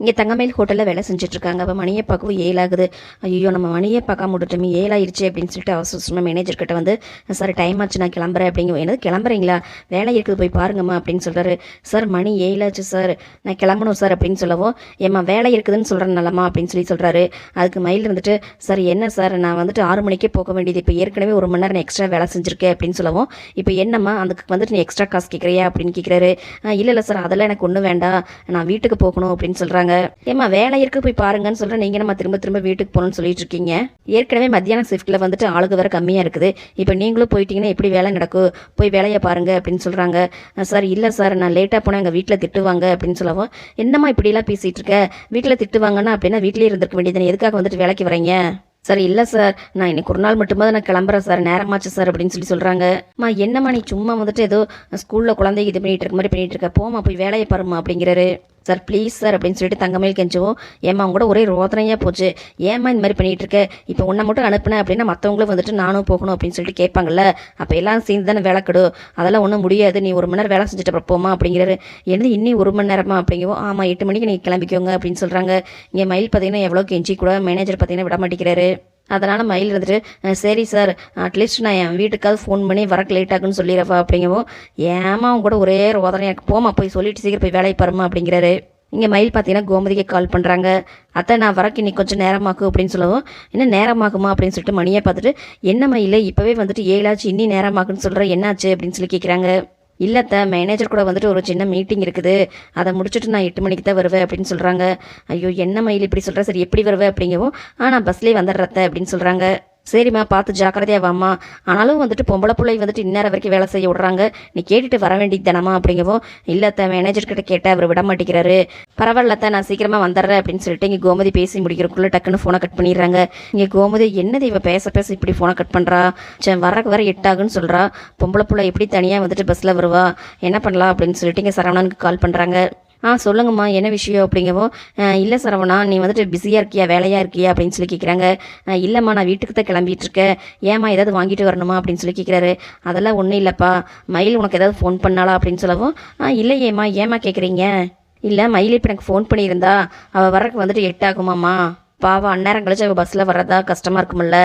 இங்கே தங்கமயில் ஹோட்டலில் வேலை செஞ்சுட்டு இருக்காங்க அப்போ மணியை பார்க்கவும் ஏழாகுது. ஐயோ நம்ம மணியை பார்க்காம விட்டுட்டோமே ஏழாயிருச்சு அப்படின்னு சொல்லிட்டு அவசரமாக மேனேஜர்கிட்ட வந்து சார் டைம் ஆச்சு நான் கிளம்புறேன் அப்படிங்க என்னது கிளம்புறீங்களா? வேலை இருக்குது போய் பாருங்கம்மா அப்படின்னு சொல்கிறாரு சார் மணி ஏழாச்சு சார். நான் கிளம்பணும் சார் அப்படின்னு சொல்லவும் ஏம்மா வேலை இருக்குதுன்னு சொல்கிறேன் நல்லம்மா அப்படின்னு சொல்லி சொல்கிறாரு அதுக்கு மயில் இருந்துட்டு சார் என்ன சார்? நான் வந்துட்டு ஆறு மணிக்கே போக வேண்டியது. இப்போ ஏற்கனவே ஒரு மணி நேரம் எக்ஸ்ட்ரா வேலை செஞ்சுருக்கேன் அப்படின்னு சொல்லவும் இப்போ என்னம்மா அதுக்கு வந்துட்டு நீ எக்ஸ்ட்ரா காசு கேட்குறியா அப்படின்னு கேட்குறாரு இல்லை இல்லை சார். அதெல்லாம் எனக்கு ஒன்றும் வேண்டாம். நான் வீட்டுக்கு போகணும் அப்படின்னு சொல்கிறாங்க ஏம்மா வேலை இருக்கு போய் பாருங்கன்னு சொல்கிறேன் நீங்கள் நம்ம திரும்ப திரும்ப வீட்டுக்கு போகணும்னு சொல்லிட்டு இருக்கீங்க? ஏற்கனவே மத்தியான ஷிஃப்ட்டில் வந்துட்டு ஆளுக்கு வேறு கம்மியாக இருக்குது. இப்போ நீங்களும் போயிட்டீங்கன்னா எப்படி வேலை நடக்கும்? போய் வேலையை பாருங்க அப்படின்னு சொல்கிறாங்க சார் இல்லை சார் நான் லேட்டாக போனால் எங்கள் வீட்டில் திட்டுவாங்க அப்படின்னு சொல்லவும் என்னம்மா இப்படிலாம் பேசிகிட்டு இருக்க? வீட்டில் திட்டுவாங்கன்னா அப்படின்னா வீட்டிலே இருந்திருக்க வேண்டியது எதுக்காக வந்துட்டு வேலைக்கு வரீங்க? சார் இல்லை சார் நான் இன்னைக்கு ஒரு நாள் மட்டும்தான் நான் கிளம்புறேன் சார். நேரமாச்சு சார் அப்படின்னு சொல்லி சொல்கிறாங்க மா என்னம்மா நீ சும்மா வந்துட்டு ஏதோ ஸ்கூலில் குழந்தைக்கு இது பண்ணிட்டு இருக்க மாதிரி பண்ணிட்டு இருக்க? போமா போய் வேலையை பாருமா அப்படிங்கிறாரு. சார் ப்ளீஸ் சார் அப்படின்னு சொல்லிட்டு தங்கமேல் கெஞ்சவும் ஏம்மா அவங்க கூட ஒரே ரோதனையாக போச்சு. ஏம்மா இந்த மாதிரி பண்ணிட்டு இருக்க? இப்போ உன்னை மட்டும் அனுப்புனேன் அப்படின்னா மற்றவங்களும் வந்துட்டு நானும் போகணும் அப்படின்னு சொல்லிட்டு கேட்பாங்கல்ல. அப்போ எல்லாம் சேர்ந்து தானே விளக்கடு அதெல்லாம் ஒன்றும் முடியாது. நீ ஒரு மணி நேரம் வேலை செஞ்சுட்டு அப்புறம் போமா அப்படிங்கிறாரு. என்னது இன்னி ஒரு மணி நேரமா அப்படிங்கவும் ஆமாம் எட்டு மணிக்கு நீங்கள் கிளம்பிக்கோங்க அப்படின்னு சொல்கிறாங்க இங்கே மயில் பார்த்தீங்கன்னா எவ்வளோ கெஞ்சி கூட மேனேஜர் பார்த்தீங்கன்னா விட மாட்டேங்கிறாரு. அதனால் மயில் இருந்துட்டு சரி சார் அட்லீஸ்ட் நான் என் வீட்டுக்காவது ஃபோன் பண்ணி வரக்கு லேட் ஆகுன்னு சொல்லிடுறப்பா அப்படிங்கவும் ஏமா அவங்க கூட ஒரே ரோதனை எனக்கு போமா போய் சொல்லிட்டு சீக்கிரம் போய் வேலையை பாருமா அப்படிங்கிறாரு. இங்கே மயில் பார்த்தீங்கன்னா கோமதிக்கு கால் பண்ணுறாங்க அத்தை நான் வரக்கு இன்னைக்கு கொஞ்சம் நேரமாக்கும் அப்படின்னு சொல்லவும் என்ன நேரமாகுமா? அப்படின்னு சொல்லிட்டு மணியை பார்த்துட்டு என்ன மயில் இப்போவே வந்துட்டு ஏழாச்சு இன்னி நேரமாக்குன்னு சொல்கிற என்னாச்சு? அப்படின்னு சொல்லி கேட்குறாங்க இல்லைத்த மேனேஜர் கூட வந்துட்டு ஒரு சின்ன மீட்டிங் இருக்குது. அதை முடிச்சுட்டு நான் எட்டு மணிக்கு தான் வருவேன் அப்படின்னு சொல்கிறாங்க ஐயோ என்ன மயில் இப்படி சொல்கிற சரி எப்படி வருவேன் அப்படிங்கவும் ஆனால் பஸ்லேயே வந்துடுறத்த அப்படின்னு சொல்கிறாங்க சரிம்மா பார்த்து ஜாக்கிரதையாக வாம்மா. ஆனாலும் வந்துட்டு பொம்பளை பிள்ளை வந்துட்டு இந்நேரம் வரைக்கும் வேலை செய்ய விட்றாங்க. நீ கேட்டுட்டு வர வேண்டியது தானம்மா அப்படிங்கவும் இல்லத்த மேனேஜர்கிட்ட கேட்டால் அவர் விட மாட்டேங்கிறாரு. பரவாயில்லத்த நான் சீக்கிரமாக வந்துடுறேன் அப்படின்னு சொல்லிட்டு இங்கே கோமதி பேசி முடிக்கிறக்குள்ளே டக்குன்னு ஃபோனை கட் பண்ணிடுறாங்க. இங்கே கோமதி என்னது இவன் பேச பேச இப்படி ஃபோனை கட் பண்ணுறா சரி வரக்கு வர எட்டாகுன்னு சொல்கிறா பொம்பளை பிள்ளை எப்படி தனியாக வந்துட்டு பஸ்ஸில் வருவா? என்ன பண்ணலாம்? அப்படின்னு சொல்லிட்டு இங்கே சரவணனுக்கு கால் பண்ணுறாங்க ஆ சொல்லுங்கம்மா என்ன விஷயம் அப்படிங்கவோ இல்லை சரவணா நீ வந்துட்டு பிஸியாக இருக்கியா வேலையாக இருக்கியா அப்படின்னு சொல்லி கேட்குறாங்க இல்லைம்மா நான் வீட்டுக்கு தான் கிளம்பிட்டு இருக்கேன். ஏம்மா ஏதாவது வாங்கிட்டு வரணுமா அப்படின்னு சொல்லி கேட்குறாரு அதெல்லாம் ஒன்றும் இல்லைப்பா. மயில் உனக்கு ஏதாவது ஃபோன் பண்ணாளா அப்படின்னு சொல்லவும் ஆ இல்லையேம்மா ஏம்மா கேட்குறீங்க இல்லை மயில் இப்போ எனக்கு ஃபோன் பண்ணியிருந்தா அவள் வரக்கு வந்துட்டு எட்டாகுமாம்மா? பாவம் அந்நேரம் கழிச்சு அவள் பஸ்ஸில் வர்றதா கஷ்டமாக இருக்குமில்ல.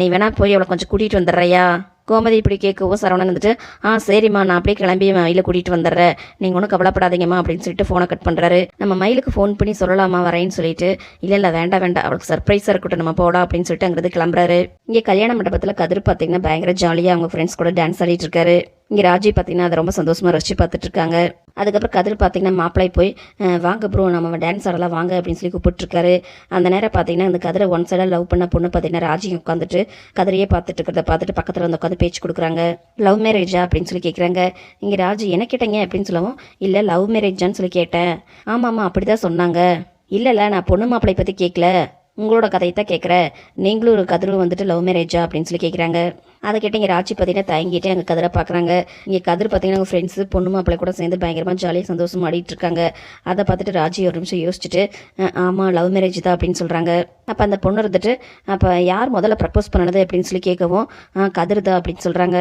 நீ வேணா போய் அவளை கொஞ்சம் கூட்டிகிட்டு வந்துடுறியா? கோமதி இப்படி கேட்கவும் சரவணன் வந்துட்டு ஆ சரிம்மா நான் அப்படியே கிளம்பி மயிலை கூட்டிகிட்டு வந்துடுறேன். நீங்கள் ஒன்றும் கவலைப்படாதீங்கம்மா அப்படின்னு சொல்லிட்டு ஃபோனை கட் பண்ணுறாரு நம்ம மயிலுக்கு ஃபோன் பண்ணி சொல்லலாமா வரேன்னு சொல்லிட்டு இல்லை இல்லை வேண்டாம் வேண்டாம் அவளுக்கு சர்ப்ரைஸாக இருக்கட்டும் நம்ம போடா அப்படின்னு சொல்லிட்டு அங்கிருந்து கிளம்புறாரு. இங்கே கல்யாண மண்டபத்தில் கதிர் பார்த்தீங்கன்னா பயங்கர ஜாலியாக அவங்க ஃப்ரெண்ட்ஸ் கூட டான்ஸ் ஆடிட்டு இருக்காரு. இங்கே ராஜி பார்த்தீங்கன்னா அதை ரொம்ப சந்தோஷமாக ரசித்து பார்த்துட்ருக்காங்க அதுக்கப்புறம் கதிர் பார்த்தீங்கன்னா மாப்பிள்ளை போய் வாங்க ப்ரோ நம்ம டான்ஸ் ஆடலாம் வாங்க அப்படின்னு சொல்லி கூப்பிட்டுருக்காரு. அந்த நேரம் பார்த்தீங்கன்னா அந்த கதிரை ஒன் சைடாக லவ் பண்ண பொண்ணு பார்த்தீங்கன்னா ராஜி உட்காந்துட்டு கதிரையே பார்த்துட்டு இருக்கிறத பார்த்துட்டு பக்கத்தில் வந்து உட்காந்து பேச்சு கொடுக்குறாங்க. லவ் மேரேஜா அப்படின்னு சொல்லி கேட்குறாங்க இங்கே ராஜி என்ன கேட்டீங்க? அப்படின்னு சொல்லவும் இல்லை லவ் மேரேஜான்னு சொல்லி கேட்டேன். ஆமாம் ஆமாம் அப்படி தான் சொன்னாங்க. இல்லை இல்லை நான் பொண்ணு மாப்பிள்ளை பற்றி கேட்கல உங்களோட கதையை தான் கேட்குறேன் நீங்களும் ஒரு கதிரும் வந்துட்டு லவ் மேரேஜா அப்படின்னு சொல்லி கேட்குறாங்க அதை கேட்டு இங்கே ராஜி பார்த்தீங்கன்னா தயங்கிட்டு அங்கே கதிரை பார்க்குறாங்க இங்கே கதிர் பார்த்தீங்கன்னா உங்கள் ஃப்ரெண்ட்ஸு பொண்ணு மாப்பிள்ளை கூட சேர்ந்து பயங்கரமாக ஜாலியாக சந்தோஷம் ஆடிட்டு இருக்காங்க. அதை பார்த்துட்டு ராஜி ஒரு நிமிஷம் யோசிச்சுட்டு ஆமாம் லவ் மேரேஜ் தான் அப்படின்னு சொல்கிறாங்க அப்போ அந்த பொண்ணு இருந்துட்டு அப்போ யார் முதல்ல ப்ரப்போஸ் பண்ணது அப்படின்னு சொல்லி கேட்கவும் கதிர் தான் அப்படின்னு சொல்கிறாங்க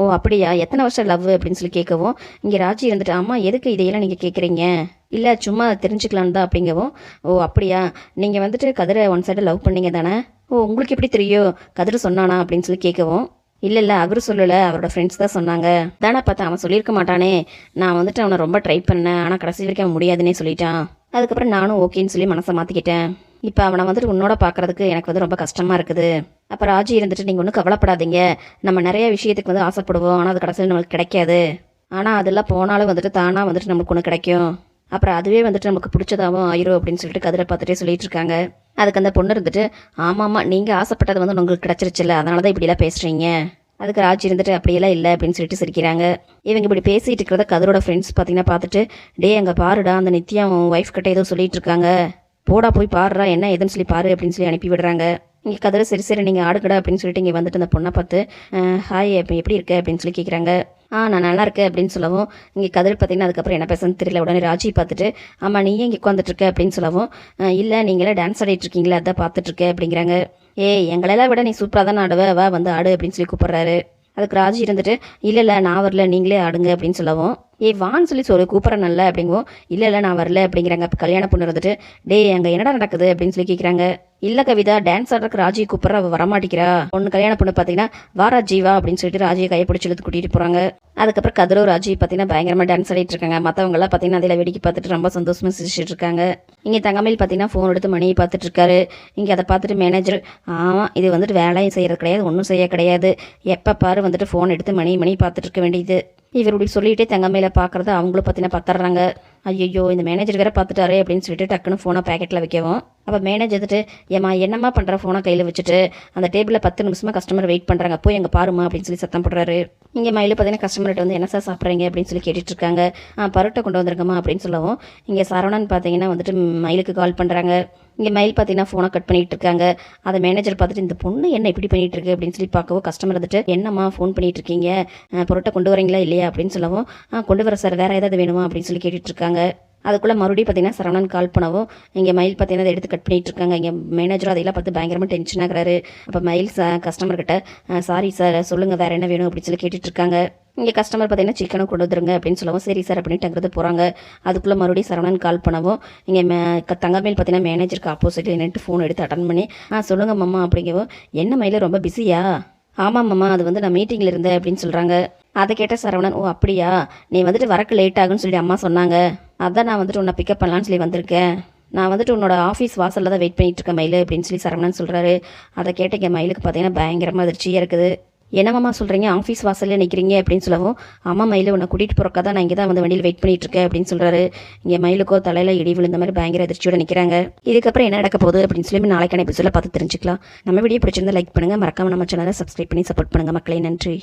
ஓ அப்படியா? எத்தனை வருஷம் லவ் அப்படின்னு சொல்லி கேட்கவும் இங்கே ராஜி இருந்துட்டு அம்மா எதுக்கு இதையெல்லாம் நீங்கள் கேட்குறீங்க? இல்லை சும்மா தெரிஞ்சுக்கலான்னு தான் அப்படிங்கவும் ஓ அப்படியா? நீங்கள் வந்துட்டு கதிரை ஒன் சைடு லவ் பண்ணீங்க தானே? ஓ உங்களுக்கு எப்படி தெரியும்? கதிர் சொன்னானா? அப்படின்னு சொல்லி கேட்கவும் இல்லை இல்லை அவர் சொல்லலை. அவரோட ஃப்ரெண்ட்ஸ் தான் சொன்னாங்க. தானே பார்த்தா அவன் சொல்லியிருக்க மாட்டானே. நான் வந்துட்டு அவனை ரொம்ப ட்ரை பண்ணேன். ஆனால் கடைசி வரைக்கும் அவன் முடியாதுன்னே சொல்லிட்டான். அதுக்கப்புறம் நானும் ஓகேன்னு சொல்லி மனசை மாற்றிக்கிட்டேன் இப்போ அவனை வந்துட்டு உன்னோட பார்க்கறதுக்கு எனக்கு வந்து ரொம்ப கஷ்டமாக இருக்குது. அப்போ ராஜி இருந்துட்டு நீங்கள் ஒன்றும் கவலைப்படாதீங்க. நம்ம நிறைய விஷயத்துக்கு வந்து ஆசைப்படுவோம். ஆனால் அது கடைசியில் நம்மளுக்கு கிடைக்காது. ஆனால் அதெல்லாம் போனாலும் வந்துட்டு தானாக வந்துட்டு நம்மளுக்கு ஒன்று கிடைக்கும். அப்புறம் அதுவே வந்துட்டு நமக்கு பிடிச்சதாகவும் ஆயிரும் அப்படின்னு சொல்லிட்டு கதிரை பார்த்துட்டே சொல்லிட்டு இருக்காங்க. அதுக்கு அந்த பொண்ணு இருந்துட்டு ஆமாம்மா நீங்கள் ஆசைப்பட்டது வந்து உங்களுக்கு கிடச்சிருச்சுல்ல அதனால தான் இப்படிலாம் பேசுகிறீங்க அதுக்கு ராஜி இருந்துட்டு அப்படியெல்லாம் இல்லை அப்படின்னு சொல்லிட்டு சிரிக்கிறாங்க. இவங்க இப்படி பேசிகிட்டு இருக்கிறத கதிரோட ஃப்ரெண்ட்ஸ் பார்த்தீங்கன்னா பார்த்துட்டு டே அங்கே பாருடா அந்த நித்யா உன் ஒய்ஃப் கிட்ட ஏதோ சொல்லிட்டு இருக்காங்க. போடா போய் பாடுறா என்ன ஏதுன்னு சொல்லி பாரு அப்படின்னு சொல்லி அனுப்பி விடுறாங்க. இங்கே கதிர சரி சரி நீங்கள் ஆடுக்கடா அப்படின்னு சொல்லிட்டு இங்கே வந்துட்டு அந்த பொண்ணை பார்த்து ஹாய் இப்போ எப்படி இருக்க? அப்படின்னு சொல்லி கேட்குறாங்க ஆ நான் நல்லா இருக்கேன் அப்படின்னு சொல்லவும் இங்கே கதிர் பார்த்தீங்கன்னா அதுக்கப்புறம் என்ன பேசுன்னு தெரியல. உடனே ராஜி பார்த்துட்டு ஆமாம் நீ இங்கே உட்காந்துட்ருக்க அப்படின்னு சொல்லவும் இல்லை நீங்களே டான்ஸ் ஆடிட்டு இருக்கீங்களா அதான் பார்த்துட்ருக்க அப்படிங்கிறாங்க. ஏய் எங்களெல்லாம் விட நீ சூப்பராக தானே ஆடுவ? வா வந்து ஆடு அப்படின்னு சொல்லி கூப்பிட்றாரு. அதுக்கு ராஜி இருந்துட்டு இல்லை இல்லை நான் வரல நீங்களே ஆடுங்க அப்படின்னு சொல்லவும் ஏய் வான்னு சொல்லி சொல்லு கூப்பிட்றேன் நல்ல அப்படிங்குவோம் இல்லை இல்லை நான் வரல அப்படிங்கிறாங்க. அப்போ கல்யாண பொண்ணு இருந்துட்டு டேய் அங்கே என்னடா நடக்குது அப்படின்னு சொல்லி கேட்குறாங்க இல்லை கவிதா டான்ஸ் ஆடுறதுக்கு ராஜி கூப்பிட்ற அவள் வரமாட்டேங்கிறா. ஒன்று கல்யாண பொண்ணு பார்த்தீங்கன்னா வா ராஜி வா அப்படின்னு சொல்லிட்டு ராஜியை கைப்பிடிச்சு பிடிச்சி இழுத்து கூட்டிகிட்டு போகிறாங்க அதுக்கப்புறம் கதிரோ ராஜி பார்த்தீங்கன்னா பயங்கரமாக டான்ஸ் ஆடிட்டு இருக்காங்க. மற்றவங்களாம் பார்த்தீங்கன்னா அதில் வேடிக்கை பார்த்துட்டு ரொம்ப சந்தோஷமாக சிரிச்சிட்டு இருக்காங்க. இங்கே தங்கமேல் பார்த்தீங்கன்னா ஃபோன் எடுத்து மணியை பார்த்துட்டு இருக்காரு. இங்கே அதை பார்த்துட்டு மேனேஜர் ஆமாம் இது வந்துட்டு வேலையும் செய்கிறது கிடையாது ஒன்றும் செய்ய கிடையாது. எப்போ பாரு வந்துட்டு ஃபோன் எடுத்து மணி மணி பார்த்துட்டு இருக்க வேண்டியது. இவர் இப்படி சொல்லிட்டே தங்கமேல பார்க்குறத அவங்களும் பார்த்தீங்கன்னா பார்த்துட்றாங்க ஐயோ இந்த மேனேஜர் வேற பார்த்துட்டாரே அப்படின்னு சொல்லிட்டு டக்குன்னு ஃபோனை பேக்கெட்டில் வைக்கவும். அப்போ மேனேஜர் எடுத்துட்டு ஏம்மா என்னம்மா பண்ணுற ஃபோனை கையில் வச்சுட்டு அந்த டேபிளில் பத்து நிமிஷமாக கஸ்டமர் வெயிட் பண்ணுறாங்க போய் எங்கே பாருமா அப்படின்னு சொல்லி சத்தம் போடுறாரு. இங்கே மயில் பார்த்தீங்கன்னா கஸ்டமர்கிட்ட வந்து என்ன சார் சாப்பிட்றீங்க? அப்படின்னு சொல்லி கேட்டுட்ருக்காங்க. பரோட்டா கொண்டு வந்திருக்கமா அப்படின்னு சொல்லவும் இங்கே சரவணன் பார்த்தீங்கன்னா வந்துட்டு மயிலுக்கு கால் பண்ணுறாங்க இங்கே மயில் பார்த்தீங்கன்னா ஃபோனை கட் பண்ணிகிட்டு இருக்காங்க அதை மேனேஜர் பார்த்துட்டு இந்த பொண்ணு என்ன இப்படி பண்ணிகிட்டு இருக்கு அப்படின்னு சொல்லி பார்க்கவும் கஸ்டமர் வந்துட்டு என்னம்மா ஃபோன் பண்ணிகிட்டு இருக்கீங்க பரோட்டா கொண்டு வரீங்களா இல்லையா? அப்படின்னு சொல்லவும் கொண்டு வர சார் வேறு ஏதாவது வேணுமா? அப்படின்னு சொல்லி கேட்டுட்ருக்காங்க. அதுக்குள்ளே மறுபடியும் பார்த்தீங்கன்னா சரவணன் கால் பண்ணவும் இங்கே மயில் பார்த்தீங்கன்னா அதை எடுத்து கட் பண்ணிகிட்டு இருக்காங்க. இங்கே மேனேஜரும் அதையெல்லாம் பார்த்து பயங்கரமாக டென்ஷன் ஆகிறாரு. அப்போ மயில் ச கஸ்டமர்கிட்ட சாரி சார் சொல்லுங்கள் வேறு என்ன வேணும்? அப்படின்னு சொல்லி கேட்டுட்டு இருக்காங்க. இங்கே கஸ்டமர் பார்த்தீங்கன்னா சிக்கனும் கொண்டு வந்துருங்க அப்படின்னு சொல்லவும் சரி சார் அப்படின்ட்டு அங்கிருந்து போகிறாங்க அதுக்குள்ளே மறுபடியும் சரவணன் கால் பண்ணவும் இங்கே மே க- தங்கமேல் பார்த்தீங்கன்னா மேனேஜருக்கு ஆப்போசிட்டில் நின்றுட்டு ஃபோன் எடுத்து அட்டன் பண்ணி ஆ சொல்லுங்கள் மாமா அப்படிங்கவும் என்ன மயில் ரொம்ப பிஸியா ஆமாம் மாமா அது வந்து நான் மீட்டிங்கில் இருந்தேன் அப்படின்னு சொல்கிறாங்க அதை கேட்ட சரவணன் ஓ அப்படியா? நீ வந்துட்டு வரக்கு லேட் ஆகுன்னு சொல்லி அம்மா சொன்னாங்க. அதான் நான் வந்துட்டு உன்னை பிக்கப் பண்ணலான்னு சொல்லி வந்திருக்கேன். நான் வந்துட்டு உன்னோட ஆஃபீஸ் வாசலில் தான் வெயிட் பண்ணிட்டு இருக்கேன் மயில் அப்படின்னு சொல்லி சரவணன் சொல்கிறாரு அதை கேட்ட என் மயிலுக்கு பார்த்தீங்கன்னா பயங்கரமாக அதிர்ச்சியாக இருக்குது. என்னமாம்மா சொல்கிறீங்க ஆஃபீஸ் வாசல்லே நிற்கிறீங்க அப்படின்னு சொல்லவும் அம்மா மயில் உன்னை கூட்டிகிட்டு போகிறக்கா தான் நான் இங்கே தான் வந்து வண்டியில் வெயிட் பண்ணிட்டு இருக்கேன் அப்படின்னு சொல்கிறாரு இங்கே மயிலுக்கோ தலையில் இடி விழுந்த மாதிரி பயங்கர அதிர்ச்சியோட நிற்கிறாங்க இதுக்கப்புறம் என்ன நடக்க போகுது அப்படின்னு சொல்லி நாளைக்கான எபிசோட பார்த்து தெரிஞ்சுக்கலாம். நம்ம வீடியோ பிடிச்சிருந்தா லைக் பண்ணுங்கள் மறக்காமல் நம்ம சேனலை சப்ஸ்கிரைப் பண்ணி சப்போர்ட் பண்ணுங்கள் மக்களே. நன்றி.